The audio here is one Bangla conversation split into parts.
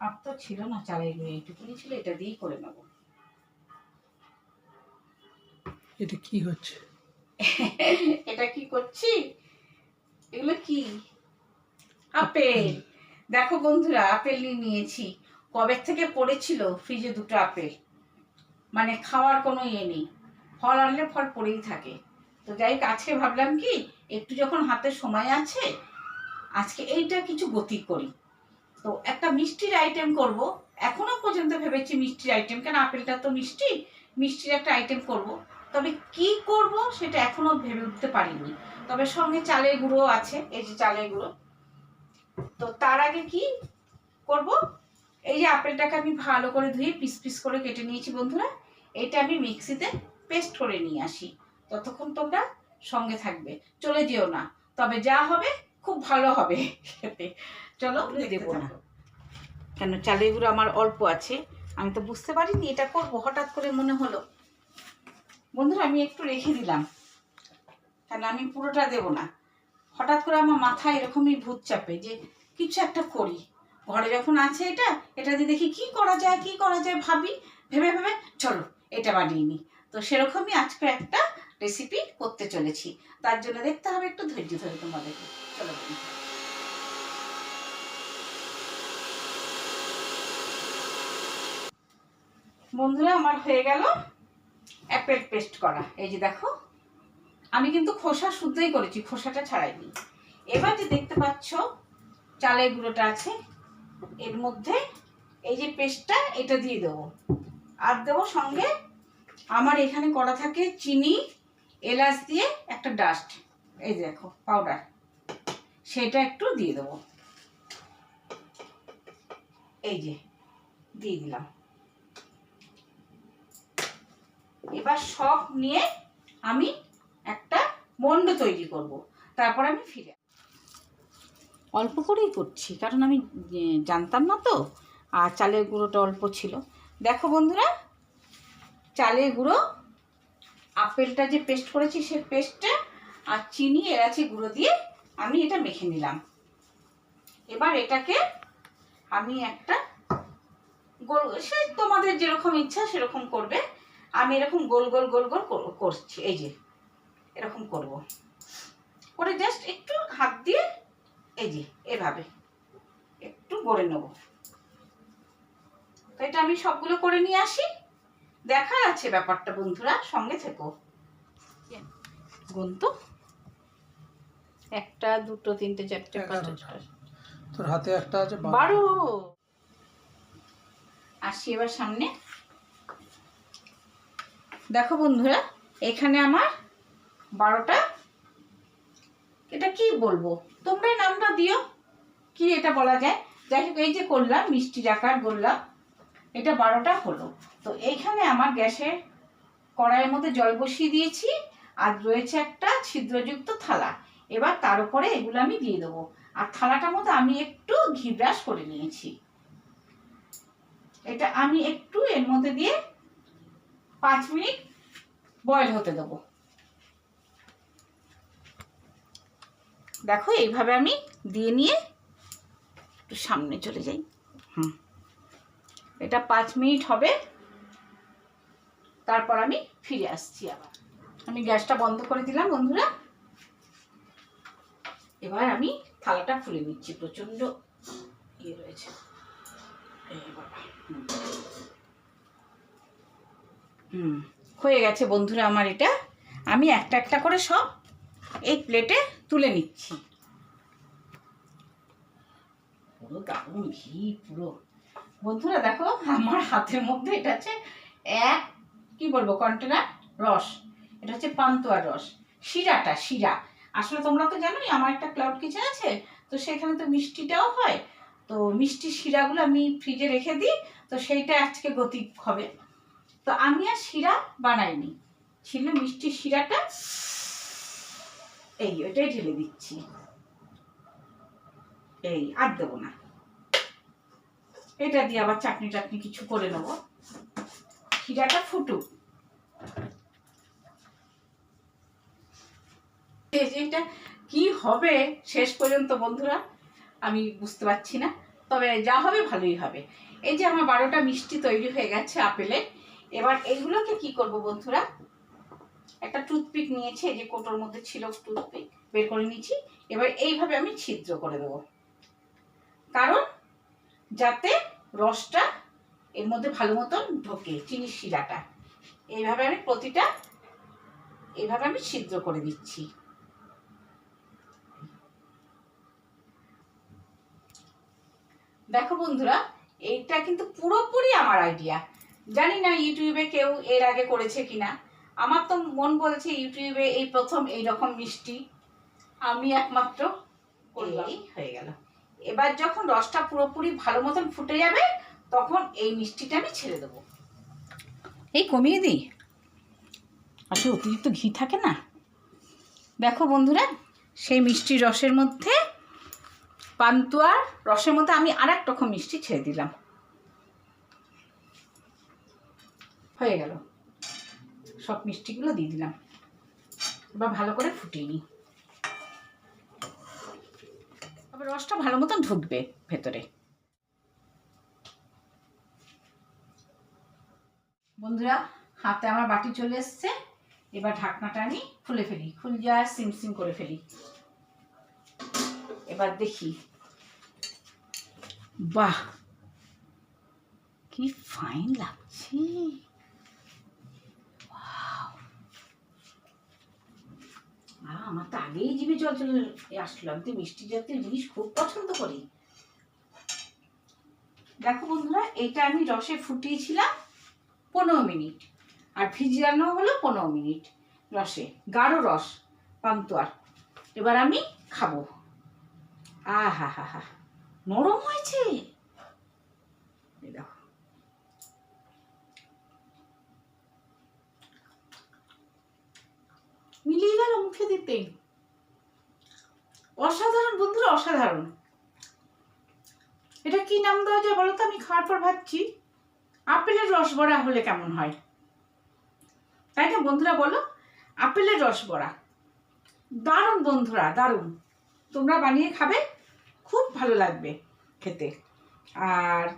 আর তো ছিল না চালের গুঁড়ো এইটুকুনি ছিল এটা দিয়েই করে নেব। এটা কি হচ্ছে? এটা কি করছি? এগুলো কি? আপেল। দেখো বন্ধুরা আপেল নিয়ে নিয়েছি। কবে থেকে পড়েছিল ফ্রিজে দুটো আপেল? মানে খাওয়ার কোনো ইয়ে নেই। ফল আনলে ফল পড়েই থাকে। তো যাই আজকে ভাবলাম কি একটু যখন হাতে সময় আছে আজকে এইটা কিছু গতি করি। তো একটা মিষ্টির আইটেম করব। এখনও পর্যন্ত ভেবেছি মিষ্টির আইটেম কেন আপেলটা তো মিষ্টি, মিষ্টির একটা আইটেম করব। তবে কি করব সেটা এখনও ভেবে উঠতে পারিনি। তবে সঙ্গে চালের গুঁড়ো আছে, এই যে চালের গুঁড়ো। তো তার আগে কি করব? এই যে আপেলটাকে আমি ভালো করে ধুয়ে পিস পিস করে কেটে নিয়েছি বন্ধুরা। এটা আমি মিক্সিতে পেস্ট করে নিয়ে আসি। ততক্ষণ তোমরা সঙ্গে থাকবে। চলে যেও না। তবে যা হবে খুব ভালো হবে খেতে। চলো দেবো না। কেন চালের গুঁড়ো আমার অল্প আছে। আমি তো বুঝতে পারিনি এটা করব হঠাৎ করে মনে হলো। বন্ধুরা আমি একটু রেখে দিলাম। কেন আমি পুরোটা দেব না? হঠাৎ করে আমার মাথায় এরকমই ভূত চাপে যে কিছু একটা করি। ঘরে যখন আছে এটা এটা দিয়ে দেখি কি করা যায় কি করা যায় ভাবি। ভেবে ভেবে চলো এটা বানিয়ে নিই। তো সেরকমই আজকে একটা রেসিপি করতে চলেছি। তার জন্য দেখতে হবে একটু ধৈর্য ধরে তোমাদেরকে। চলো বন্ধুরা। আমার হয়ে গেল অ্যাপেল পেস্ট করা। এই যে দেখো, আমি কিন্তু খোসা শুদ্ধই করেছি, খোসাটা ছাড়াইনি। এবার যে দেখতে পাচ্ছ, চালের গুঁড়োটা আছে। এর মধ্যে এই যে পেস্টটা এটা দিয়ে দেবো। আর দেবো সঙ্গে আমার এখানে করা থাকে চিনি এলাচ দিয়ে একটা ডাস্ট এই দেখো পাউডার সেটা একটু দিয়ে দেবো। এই যে, দিয়ে দিলাম। এবার সব নিয়ে আমি একটা মন্ড তৈরি করব। তারপর আমি ফিরে অল্প করেই করছি, কারণ আমি জানতাম না তো, আর চালের গুঁড়োটা অল্প ছিল। দেখো বন্ধুরা, চালের গুঁড়ো আপেলটা যে পেস্ট করেছি সে পেস্টে আর চিনি, এলাচি গুঁড়ো দিয়ে আমি এটা মেখে নিলাম। এবার এটাকে আমি একটা গোল, সে তোমাদের যেরকম ইচ্ছা সেরকম করবে। আমি এরকম গোল গোল গোল গোল কর- করছি, এই যে, এরকম করব। করে জাস্ট একটু হাত দিয়ে, এই যে, এভাবে একটু গড়ে নেব। তো এটা আমি সবগুলো করে নিয়ে আসি। দেখার আছে ব্যাপারটা বন্ধুরা সঙ্গে থেকো। গুনতো একটা দুটো তিনটে চারটে পাঁচটা তোর হাতে একটা আছে বারো। আসি এবার সামনে। দেখো বন্ধুরা এখানে আমার বারোটা। এটা কি বলব? তোমরাই নামটা দিও কি এটা বলা যায়? যাই হোক এই যে করলাম মিষ্টি আকার করলাম এটা বারোটা হলো। তো এইখানে আমার গ্যাসের কড়াইয়ের মধ্যে জল বসিয়ে দিয়েছি, আর রয়েছে একটা ছিদ্রযুক্ত থালা। এবার তার উপরে এগুলো আমি দিয়ে দেবো। আর থালাটার মধ্যে আমি একটু ঘি ব্রাশ করে নিয়েছি। এটা আমি একটু এর মধ্যে দিয়ে পাঁচ মিনিট বয়েল হতে দেবো। দেখো, এইভাবে আমি দিয়ে নিয়ে একটু সামনে চলে যাই। হুম। এটা পাঁচ মিনিট হবে। তারপর আমি ফিরে আসছি আবার। আমি গ্যাসটা বন্ধ করে দিলাম, বন্ধুরা। এবার আমি থালাটা খুলে নিচ্ছি প্রচণ্ড ইয়ে রয়েছে। হুম। হয়ে গেছে বন্ধুরা আমার এটা। আমি একটা একটা করে সব এই প্লেটে তুলে নিচ্ছি। পুরো দারুণ ঘি, পুরো। বন্ধুরা দেখো, আমার হাতের মধ্যে এটা হচ্ছে এক কি বলব, কন্টেনার? রস। এটা হচ্ছে পান্তুয়ার রস। শিরাটা, শিরা। আসলে তোমরা তো জানোই, আমার একটা ক্লাউড কিচেন আছে, তো সেখানে তো মিষ্টিটাও হয়। তো মিষ্টি শিরাগুলো আমি ফ্রিজে রেখে দিই, তো সেইটা আজকে গতি হবে। তো আমি আর শিরা বানাইনি। ছিল মিষ্টি শিরাটা, এই ওইটাই ঢেলে দিচ্ছি। এই আর দেবো না। এটা দিয়ে আবার চাটনি টাটনি কিছু করে নেব। শিরাটা ফুটুক। কি হবে শেষ পর্যন্ত বন্ধুরা, আমি বুঝতে পারছি না, তবে যা হবে ভালোই হবে। এই যে আমার বারোটা মিষ্টি তৈরি হয়ে গেছে আপেলে, এবার এইগুলোকে কি করব বন্ধুরা? একটা টুথপিক নিয়েছি, এই যে কোটোর মধ্যে ছিল টুথপিক, বের করে নিয়েছি, এবার এইভাবে আমি ছিদ্র করে দেবো। কারণ যাতে রসটা এর মধ্যে ভালো মতন ঢোকে চিনির শিরাটা। এইভাবে আমি প্রতিটা এইভাবে আমি ছিদ্র করে দিচ্ছি দেখো বন্ধুরা এইটা কিন্তু পুরোপুরি আমার আইডিয়া জানি না ইউটিউবে কেউ এর আগে করেছে কিনা। আমার তো মন বলছে ইউটিউবে এই প্রথম এই রকম মিষ্টি। আমি একমাত্র করলাম। হয়ে গেল। এবার যখন রসটা পুরোপুরি ভালো মতন ফুটে যাবে তখন এই মিষ্টিটা আমি ছেড়ে দেবো। এই কমিয়ে দিই। আসলে অতিরিক্ত ঘি থাকে না? দেখো বন্ধুরা, সেই মিষ্টি রসের মধ্যে পান্তুয়ার রসের মধ্যে আমি আর এক রকম মিষ্টি ছেড়ে দিলাম। হয়ে গেল। সব মিষ্টিগুলো দিয়ে দিলাম। এবার ভালো করে ফুটিয়ে নিই। রসটা ভালো মতন ঢুকবে ভেতরে। বন্ধুরা, হাতে আমার বাটি চলে এসছে। এবার ঢাকনাটা আমি খুলে ফেলি। খুল যা, সিম সিম করে ফেলি। এবার দেখি। বাহ! কি ফাইন লাগছে। আমার তো আগেই জিভে জল চলে আসলো। আমি তো মিষ্টি জাতীয় জিনিস খুব পছন্দ করি। দেখো বন্ধুরা, এটা আমি রসে ফুটিয়েছিলাম। পনেরো মিনিট। আর ভিজিয়ানো হলো পনেরো মিনিট। রসে, গাঢ় রস, পান্তুয়ার। এবার আমি খাব। আহা হা হা নরম হয়েছে মিলিয়ে গেল মুখে দিতে। অসাধারণ, বন্ধুরা, অসাধারণ। এটা কি নাম দেওয়া যায় বলো তো? আমি খাওয়ার পর ভাবছি। আপেলের রস বড়া হলে কেমন হয়? তাই না বন্ধুরা বলো? আপেলের রস বড়া। দারুণ বন্ধুরা, দারুণ। তোমরা বানিয়ে খাবে, খুব ভালো লাগবে খেতে। আর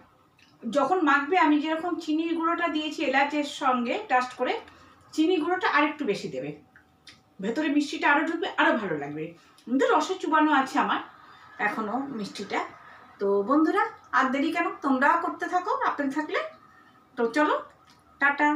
যখন মাখবে, আমি যেরকম চিনির গুঁড়োটা দিয়েছি এলাচের সঙ্গে টাস্ট করে, চিনি গুঁড়োটা আরেকটু বেশি দেবে। ভেতরে মিষ্টিটা আরও ঢুকবে আরও ভালো লাগবে। কিন্তু রসে চুবানো আছে আমার এখনও মিষ্টিটা। তো বন্ধুরা, আর দেরি কেন? তোমরাও করতে থাকো, আপেল থাকলে তো চলো টাটা।